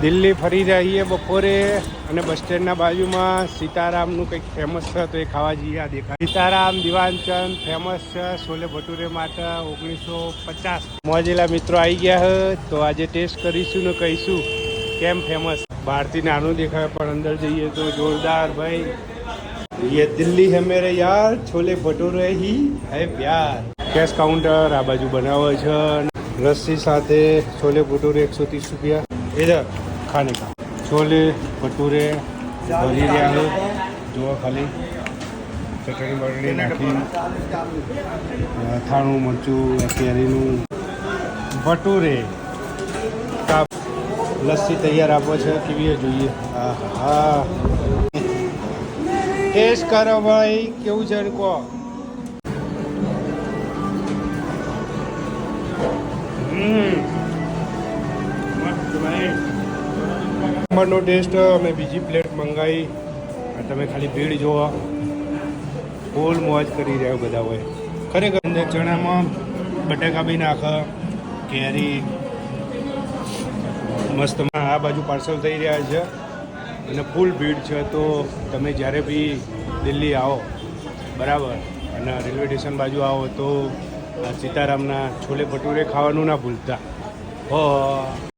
દિલ્હી ફરી જઈએ બપોરે અને બસ સ્ટેન્ડના બાજુમાં સીતારામનું કંઈક ફેમસ છે તો એ ખાવા જઈએ. આ દેખાય. સીતારામ દિવાનચંદ ફેમસ છે છોલે ભટુરે માટે ઓગણીસો પચાસ. મોજેલા મિત્રો આવી ગયા હે, તો આજે ટેસ્ટ કરીશું ને કહીશું કેમ ફેમસ બહારથી નાનું દેખાય, પણ અંદર જઈએ તો જોરદાર ભાઈ. યે દિલ્હી હે મેરે યાર, છોલે ભટુરે હી હે પ્યાર. કેશ કાઉન્ટર આ બાજુ બનાવે છે લસ્સી સાથે છોલે ભટુરે એકસો ત્રીસ રૂપિયા. ઇધર ખાને का છોલે भटूरे भरी રહ્યા છે जो ખાલી. ચટણી બટણી નાખી. અથાણું મરચું કેરીનું. ભટુરે. કાપ લસ્સી તૈયાર આપો છે કેવી જોઈએ? હા હા ટેસ્ટ કરો ભાઈ કેવું છે કહો? હમ. મસ્ત ભાઈ. નંબરનો ટેસ્ટ અમે બીજી પ્લેટ મંગાવી. તમે ખાલી ભીડ જોવા. ફૂલ મોજ કરી રહ્યા બધા હોય ખરેખર અંદર ચણામાં બટાકા બી નાખે, કેરી મસ્તમાં આ બાજુ પાર્સલ થઈ રહ્યા છે. અને ફૂલ ભીડ છે તો તમે જ્યારે બી દિલ્હી આવો, બરાબર, અને રેલવે સ્ટેશન બાજુ આવો તો સીતારામના છોલે ભટુરે ખાવાનું ના ભૂલતા. હો.